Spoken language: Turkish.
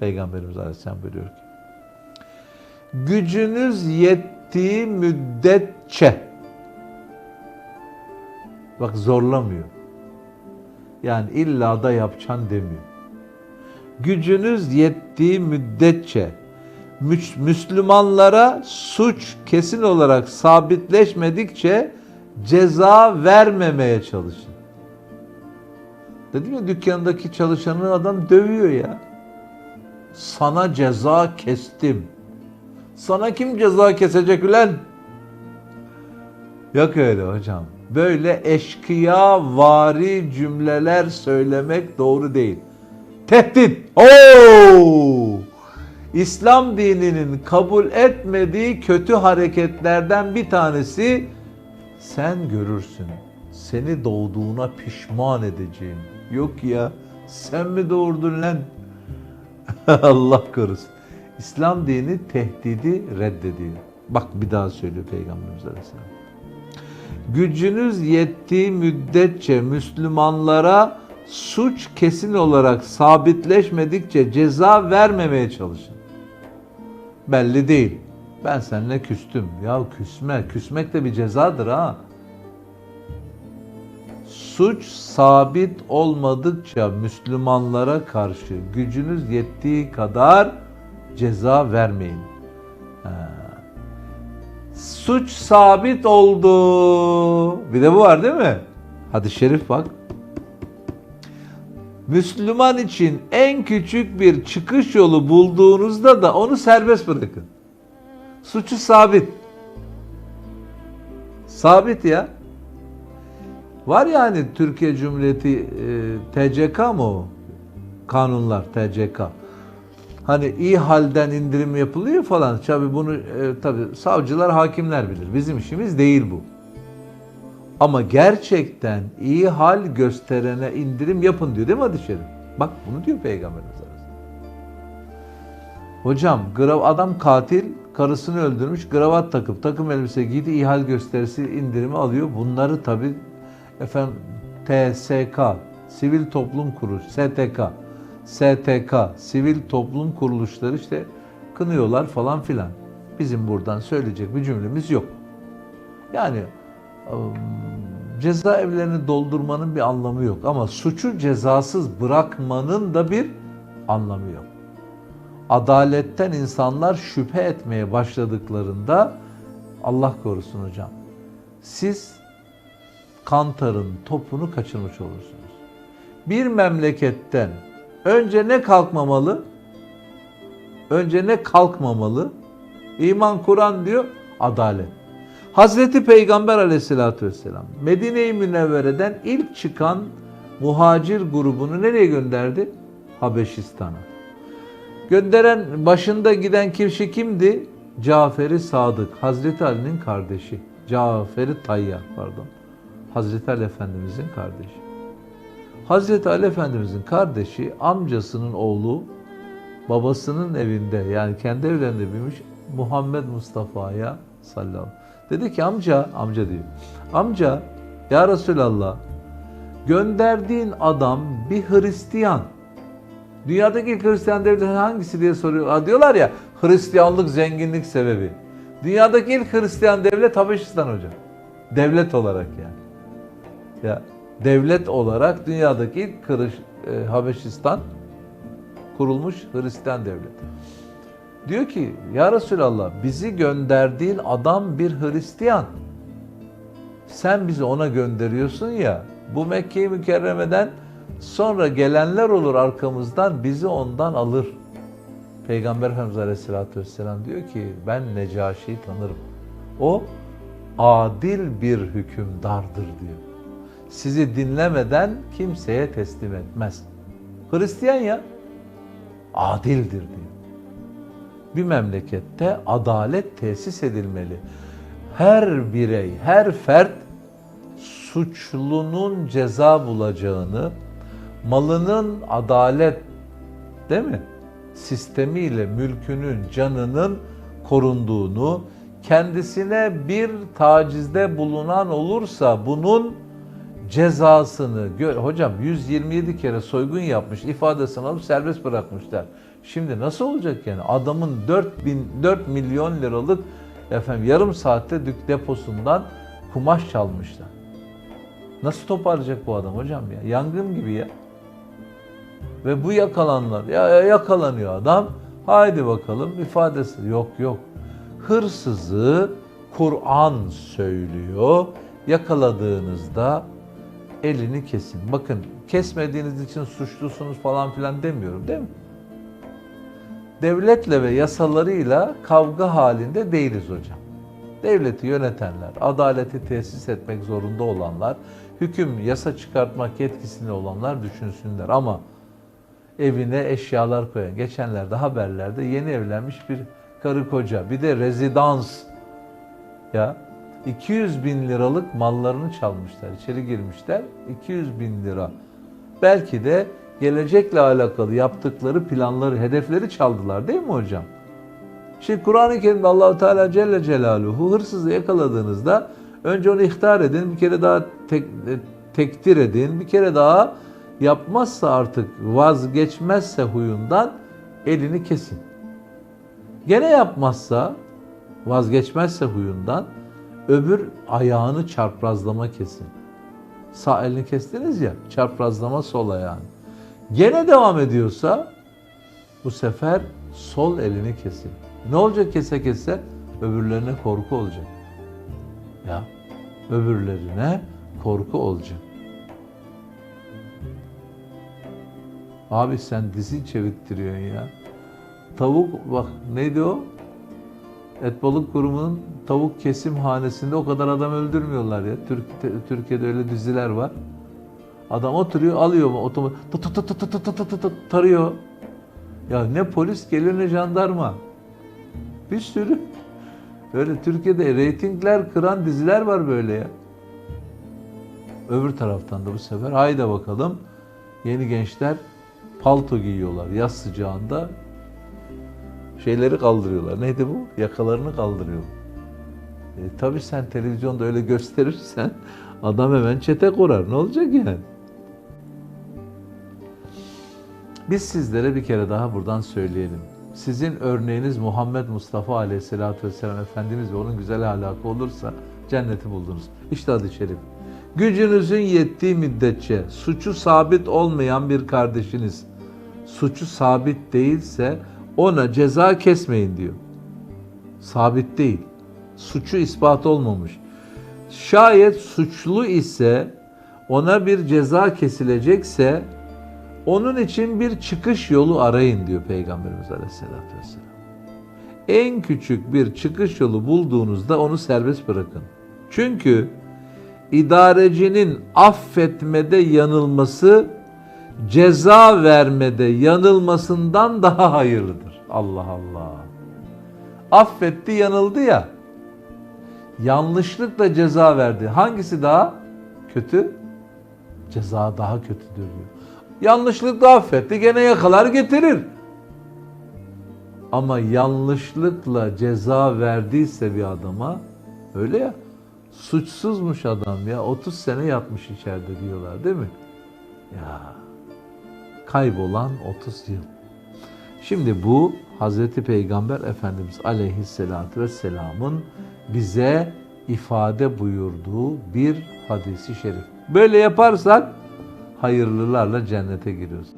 Peygamberimiz Aleyhisselam buyuruyor ki gücünüz yettiği müddetçe bak zorlamıyor. Yani illa da yapacaksın demiyor. Gücünüz yettiği müddetçe Müs- Müslümanlara suç kesin olarak sabitleşmedikçe ceza vermemeye çalışın. Dedim ya dükkandaki çalışanı adam dövüyor ya. Sana ceza kestim. Sana kim ceza kesecek ulan? Yok öyle hocam. Böyle eşkıya vari cümleler söylemek doğru değil. Tehdit. Oo! İslam dininin kabul etmediği kötü hareketlerden bir tanesi sen görürsün. Seni doğduğuna pişman edeceğim. Yok ya sen mi doğurdun lan? Allah korusun. İslam dini tehdidi reddediyor. Bak bir daha söylüyor Peygamberimiz Aleyhisselam. Gücünüz yettiği müddetçe Müslümanlara suç kesin olarak sabitleşmedikçe ceza vermemeye çalışın. Belli değil. Ben seninle küstüm. Ya küsme. Küsmek de bir cezadır ha. Suç sabit olmadıkça Müslümanlara karşı gücünüz yettiği kadar ceza vermeyin. Ha. Suç sabit oldu. Bir de bu var değil mi? Hadi şerif bak. Müslüman için en küçük bir çıkış yolu bulduğunuzda da onu serbest bırakın. Suçu sabit. Sabit ya. Var ya hani Türkiye Cumhuriyeti e, TCK mı o? Kanunlar TCK. Hani iyi halden indirim yapılıyor falan. Tabii bunu e, tabii savcılar, hakimler bilir. Bizim işimiz değil bu. Ama gerçekten iyi hal gösterene indirim yapın diyor değil mi hadis-i şerif? Bak bunu diyor Peygamberimiz Aleyhisselam. Hocam grav adam katil karısını öldürmüş gravat takıp takım elbise giydi iyi hal gösterisi indirimi alıyor. Bunları tabi efendim TSK Sivil Toplum Kuruluş STK STK Sivil Toplum Kuruluşları işte kınıyorlar falan filan. Bizim buradan söyleyecek bir cümlemiz yok. Yani cezaevlerini doldurmanın bir anlamı yok ama suçu cezasız bırakmanın da bir anlamı yok. Adaletten insanlar şüphe etmeye başladıklarında Allah korusun hocam. Siz kantarın topunu kaçırmış olursunuz. Bir memleketten önce ne kalkmamalı? Önce ne kalkmamalı? İman Kur'an diyor, adalet. Hazreti Peygamber aleyhissalatü vesselam Medine-i Münevvere'den ilk çıkan muhacir grubunu nereye gönderdi? Habeşistan'a. Gönderen başında giden kişi kimdi? Caferi Sadık, Hazreti Ali'nin kardeşi. Caferi Tayyar pardon. Hazreti Ali Efendimizin kardeşi. Hazreti Ali Efendimizin kardeşi amcasının oğlu babasının evinde yani kendi evlerinde büyümüş Muhammed Mustafa'ya sallallahu. Dedi ki amca, amca diyor. Amca ya Resulallah gönderdiğin adam bir Hristiyan. Dünyadaki ilk Hristiyan devleti hangisi diye soruyor. Diyorlar ya Hristiyanlık zenginlik sebebi. Dünyadaki ilk Hristiyan devlet Habeşistan hocam. Devlet olarak yani. Ya devlet olarak dünyadaki ilk Hriş, e, Habeşistan kurulmuş Hristiyan devleti. Diyor ki ya Resulallah bizi gönderdiğin adam bir Hristiyan. Sen bizi ona gönderiyorsun ya bu Mekke-i Mükerreme'den sonra gelenler olur arkamızdan bizi ondan alır. Peygamber Efendimiz Aleyhisselatü Vesselam diyor ki ben Necaşi'yi tanırım. O adil bir hükümdardır diyor. Sizi dinlemeden kimseye teslim etmez. Hristiyan ya adildir diyor bir memlekette adalet tesis edilmeli. Her birey, her fert suçlunun ceza bulacağını, malının adalet değil mi? Sistemiyle mülkünün, canının korunduğunu, kendisine bir tacizde bulunan olursa bunun cezasını gör. Hocam 127 kere soygun yapmış ifadesini alıp serbest bırakmışlar. Şimdi nasıl olacak yani? Adamın 4 bin, 4 milyon liralık efendim yarım saatte dük deposundan kumaş çalmışlar. Nasıl toparlayacak bu adam hocam ya? Yangın gibi ya. Ve bu yakalanlar, ya, ya yakalanıyor adam. Haydi bakalım ifadesi yok yok. Hırsızı Kur'an söylüyor. Yakaladığınızda elini kesin. Bakın kesmediğiniz için suçlusunuz falan filan demiyorum değil mi? Devletle ve yasalarıyla kavga halinde değiliz hocam. Devleti yönetenler, adaleti tesis etmek zorunda olanlar, hüküm, yasa çıkartmak yetkisinde olanlar düşünsünler. Ama evine eşyalar koyan, geçenlerde haberlerde yeni evlenmiş bir karı koca, bir de rezidans ya 200 bin liralık mallarını çalmışlar, içeri girmişler 200 bin lira. Belki de gelecekle alakalı yaptıkları planları, hedefleri çaldılar değil mi hocam? Şimdi Kur'an-ı Kerim'de Allahu Teala Celle Celaluhu hırsızı yakaladığınızda önce onu ihtar edin, bir kere daha tek, tektir edin, bir kere daha yapmazsa artık vazgeçmezse huyundan elini kesin. Gene yapmazsa vazgeçmezse huyundan öbür ayağını çarprazlama kesin. Sağ elini kestiniz ya çarprazlama sol ayağını. Gene devam ediyorsa bu sefer sol elini kesin. Ne olacak kese kese? Öbürlerine korku olacak. Ya öbürlerine korku olacak. Abi sen dizi çevirttiriyorsun ya. Tavuk bak neydi o? Et Balık Kurumu'nun tavuk kesim hanesinde o kadar adam öldürmüyorlar ya. Türkiye'de öyle diziler var. Adam oturuyor, alıyor mu otomatik tut tut tut tarıyor. Ya ne polis gelir ne jandarma. Bir sürü böyle Türkiye'de reytingler kıran diziler var böyle ya. Öbür taraftan da bu sefer hayda bakalım yeni gençler palto giyiyorlar yaz sıcağında şeyleri kaldırıyorlar. Neydi bu? Yakalarını kaldırıyor. E, tabii sen televizyonda öyle gösterirsen adam hemen çete kurar. Ne olacak yani? Biz sizlere bir kere daha buradan söyleyelim. Sizin örneğiniz Muhammed Mustafa Aleyhisselatü Vesselam Efendimiz ve onun güzel ahlakı olursa cenneti buldunuz. İşte adı şerif. Gücünüzün yettiği müddetçe suçu sabit olmayan bir kardeşiniz suçu sabit değilse ona ceza kesmeyin diyor. Sabit değil. Suçu ispat olmamış. Şayet suçlu ise ona bir ceza kesilecekse onun için bir çıkış yolu arayın diyor Peygamberimiz Aleyhisselatü Vesselam. En küçük bir çıkış yolu bulduğunuzda onu serbest bırakın. Çünkü idarecinin affetmede yanılması ceza vermede yanılmasından daha hayırlıdır. Allah Allah. Affetti yanıldı ya. Yanlışlıkla ceza verdi. Hangisi daha kötü? Ceza daha kötüdür diyor. Yanlışlıkla affetti gene yakalar getirir. Ama yanlışlıkla ceza verdiyse bir adama öyle ya suçsuzmuş adam ya 30 sene yatmış içeride diyorlar değil mi? Ya kaybolan 30 yıl. Şimdi bu Hazreti Peygamber Efendimiz Aleyhisselatü Vesselam'ın bize ifade buyurduğu bir hadisi şerif. Böyle yaparsak hayırlılarla cennete giriyoruz.